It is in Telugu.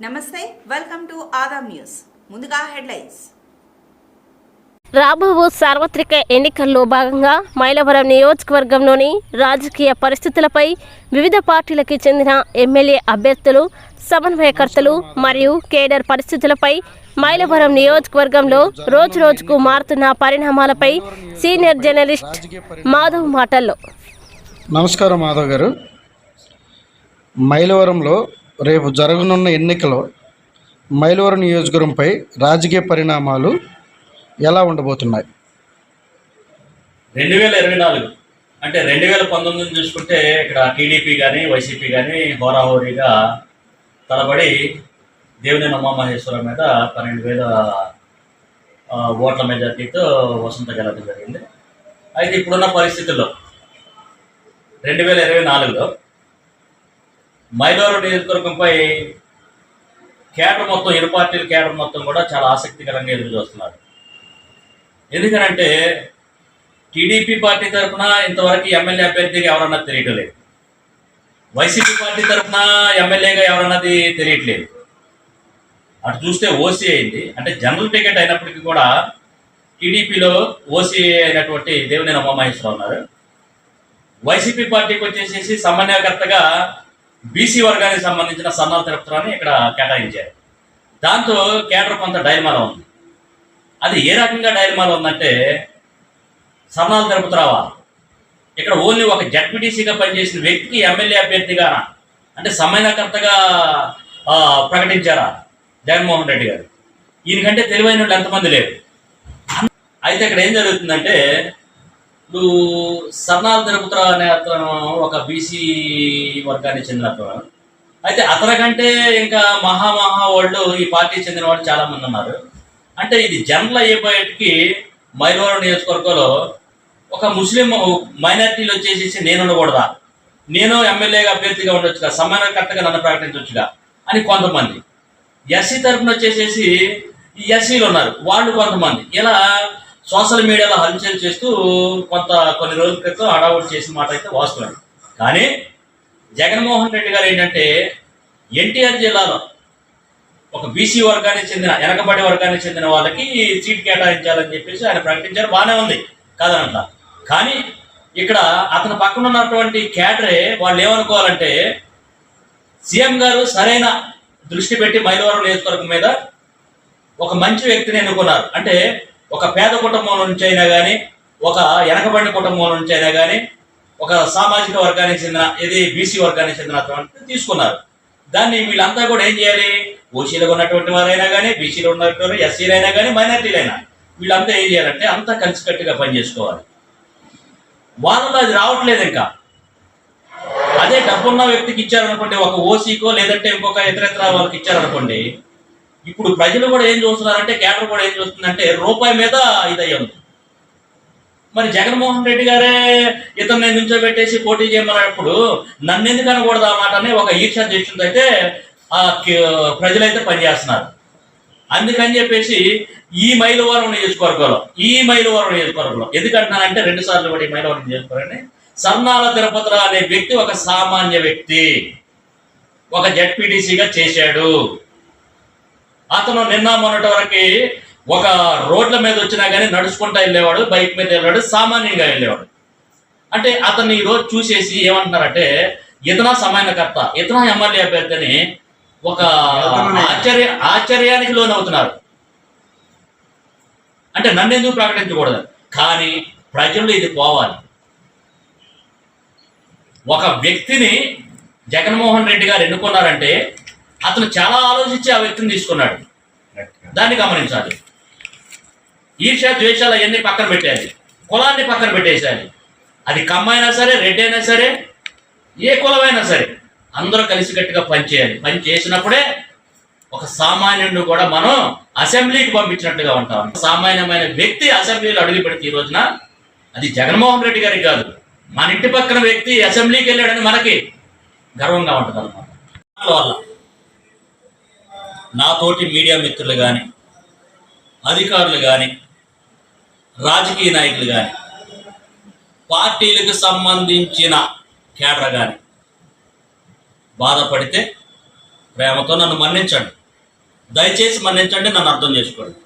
నమస్తే వెల్కమ్ టు ఆదాం న్యూస్ ముందుగా హెడ్లైన్స్ రాబో సార్వత్రిక ఎన్నికల్లో భాగంగా మైలవరం నియోజకవర్గంలోని రాజకీయ పరిస్థితులపై వివిధ పార్టీలకు చెందిన ఎమ్మెల్యే అభ్యర్థులు సమన్వయకర్తలు మరియు కేడర్ పరిస్థితులపై మైలవరం నియోజకవర్గంలో రోజురోజుకు మారుతున్న పరిణామాలపై సీనియర్ జర్నలిస్ట్ మాధవ్ మాటల్లో. నమస్కారం మాధవ్ గారు. మైలవరంలో రేపు జరగనున్న ఎన్నికలో మైలవరం నియోజకవర్గంపై రాజకీయ పరిణామాలు ఎలా ఉండబోతున్నాయి? రెండు వేల ఇరవై నాలుగు. అంటే రెండు వేల పంతొమ్మిది చూసుకుంటే ఇక్కడ టీడీపీ కానీ వైసీపీ కానీ హోరాహోరీగా తలబడి దేవుని ఉమామహేశ్వరం మీద పన్నెండు వేల ఓట్ల మెజార్టీతో వసంత గెలవడం జరిగింది. అయితే ఇప్పుడున్న పరిస్థితుల్లో రెండు వేల ఇరవై నాలుగులో మైలవరం నియోజకవర్గంపై కేటర్ మొత్తం ఇరు పార్టీల కేటర్ మొత్తం కూడా చాలా ఆసక్తికరంగా ఎదురు చూస్తున్నారు. ఎందుకనంటే టీడీపీ పార్టీ తరఫున ఇంతవరకు ఎమ్మెల్యే అభ్యర్థిగా ఎవరన్నా తెలియటలేదు వైసీపీ పార్టీ తరఫున ఎమ్మెల్యేగా ఎవరన్నది తెలియట్లేదు. అటు చూస్తే ఓసీ అయింది. అంటే జనరల్ టికెట్ అయినప్పటికీ కూడా టీడీపీలో ఓసీ అయినటువంటి దేవినేని ఉమామహేశ్వరరావు ఉన్నారు. వైసీపీ పార్టీకి వచ్చేసేసి సమన్వయకర్తగా బీసీ వర్గానికి సంబంధించిన సన్నాలు తిరుపతిరాని ఇక్కడ కేటాయించారు. దాంతో కేటర్ కొంత డైల్మాలో ఉంది. అది ఏ రకంగా డైల్మాలో ఉందంటే సన్నాలు తిరుపతిరావా ఇక్కడ ఓన్లీ ఒక జడ్పీటీసీగా పనిచేసిన వ్యక్తికి ఎమ్మెల్యే అభ్యర్థిగా అంటే సమన్వయకర్తగా ప్రకటించారా జగన్మోహన్ రెడ్డి గారు? ఈయనకంటే తెలివైన వాళ్ళు ఎంతమంది లేరు. అయితే ఇక్కడ ఏం జరుగుతుందంటే ఇప్పుడు సర్నాల్ తిరుపతిరావు అనే అతను ఒక బీసీ వర్గానికి చెందిన అతను. అయితే అతని కంటే ఇంకా మహా మహా వాళ్ళు ఈ పార్టీకి చెందిన వాళ్ళు చాలా మంది ఉన్నారు. అంటే ఇది జనరల్ అయ్యేపోయేటికి మైలవరం నియోజకవర్గంలో ఒక ముస్లిం మైనారిటీలు వచ్చేసేసి నేను ఉండకూడదా? నేను ఎమ్మెల్యేగా అభ్యర్థిగా ఉండొచ్చుగా? సమానకర్తగా నన్ను ప్రకటించవచ్చుగా అని కొంతమంది. ఎస్సీ తరఫున వచ్చేసేసి ఈ ఎస్సీలు ఉన్నారు. వాళ్ళు కొంతమంది. ఇలా సోషల్ మీడియాలో హల్చల్ చేస్తూ కొంత కొన్ని రోజుల క్రితం హడావుడి చేసిన మాట అయితే వాస్తవం. కానీ జగన్మోహన్ రెడ్డి గారు ఏంటంటే ఎన్టీఆర్ జిల్లాలో ఒక బీసీ వర్గానికి చెందిన వెనకబడి వర్గానికి చెందిన వాళ్ళకి సీట్ కేటాయించాలని చెప్పేసి ఆయన ప్రకటించారు. బాగానే ఉంది కాదనంట కానీ ఇక్కడ అతని పక్కన ఉన్నటువంటి క్యాడరే వాళ్ళు ఏమనుకోవాలంటే సీఎం గారు సరైన దృష్టి పెట్టి మైలవరం నియోజకవర్గం మీద ఒక మంచి వ్యక్తిని ఎన్నుకున్నారు. అంటే ఒక పేద కుటుంబం నుంచి అయినా కానీ ఒక వెనకబడిన కుటుంబం నుంచి అయినా కానీ ఒక సామాజిక వర్గానికి చెందిన ఇది బీసీ వర్గానికి చెందిన తీసుకున్నారు. దాన్ని వీళ్ళంతా కూడా ఏం చేయాలి? ఓసీలో ఉన్నటువంటి వారైనా కానీ బీసీలో ఉన్నటువంటి ఎస్సీలు అయినా కానీ మైనార్టీలైనా వీళ్ళంతా ఏం చేయాలంటే అంతా కలిసికట్టుగా పనిచేసుకోవాలి వాళ్ళలో అది రావట్లేదు ఇంకా. అదే డబ్బున్న వ్యక్తికి ఇచ్చారనుకోండి ఒక ఓసీకో లేదంటే ఇంకొక ఇతరత్ర వాళ్ళకి ఇచ్చారనుకోండి ఇప్పుడు ప్రజలు కూడా ఏం చూస్తున్నారంటే కేంద్రం కూడా ఏం చూస్తుందంటే రూపాయి మీద ఇదయ్యి మరి జగన్మోహన్ రెడ్డి గారే ఇతన్ని నుంచోబెట్టేసి పోటీ చేయమన్నప్పుడు నన్ను ఎందుకు అనకూడదు ఆ మాట అని ఒక ఈర్ష దేశంతో అయితే ఆ ప్రజలైతే పనిచేస్తున్నారు. అందుకని చెప్పేసి ఈ మైలవరం నియోజకవర్గంలో ఈ మైలవరం నియోజకవర్గంలో ఎందుకంటున్నానంటే రెండు సార్లు కూడా ఈ మైలవరం నియోజకవర్గాన్ని సర్నాల తిరుపతిరావు అనే వ్యక్తి ఒక సామాన్య వ్యక్తి ఒక జడ్పీటీసీగా చేశాడు. అతను నిన్న మొన్నటి వరకు ఒక రోడ్ల మీద వచ్చినా కానీ నడుచుకుంటా వెళ్ళేవాడు బైక్ మీద వెళ్ళాడు సామాన్యంగా వెళ్ళేవాడు. అంటే అతన్ని ఈ రోజు చూసేసి ఏమంటున్నారంటే ఇతనా సమానకర్త ఇతనా ఎమ్మెల్యే అభ్యర్థి అని ఒక ఆశ్చర్య ఆశ్చర్యానికి లోనవుతున్నారు. అంటే నన్ను ఎందుకు ప్రకటించకూడదు? కానీ ప్రజలు ఇది పోవాలి. ఒక వ్యక్తిని జగన్మోహన్ రెడ్డి గారు ఎన్నుకున్నారంటే అతను చాలా ఆలోచించి ఆ వ్యక్తిని తీసుకున్నాడు. దాన్ని గమనించాలి. ఈర్ష ద్వేషాలు అవన్నీ పక్కన పెట్టాలి కులాన్ని పక్కన పెట్టేసేయాలి. అది కమ్మైనా సరే రెడ్డి అయినా సరే ఏ కులమైనా సరే అందరూ కలిసికట్టుగా పనిచేయాలి. పని చేసినప్పుడే ఒక సామాన్యుడిని కూడా మనం అసెంబ్లీకి పంపించినట్టుగా ఉంటాం. సామాన్యమైన వ్యక్తి అసెంబ్లీలో అడుగు పెడితే ఈ రోజున అది జగన్మోహన్ రెడ్డి గారికి కాదు. మన ఇంటి పక్కన వ్యక్తి అసెంబ్లీకి వెళ్ళాడని మనకి గర్వంగా ఉంటుంది అనమాట వల్ల నాతోటి మీడియా మిత్రులు కానీ అధికారులు కానీ రాజకీయ నాయకులు కానీ పార్టీలకు సంబంధించిన కేడర్ కానీ బాధపడితే ప్రేమతో నన్ను మన్నించండి. దయచేసి మన్నించండి నన్ను అర్థం చేసుకోండి.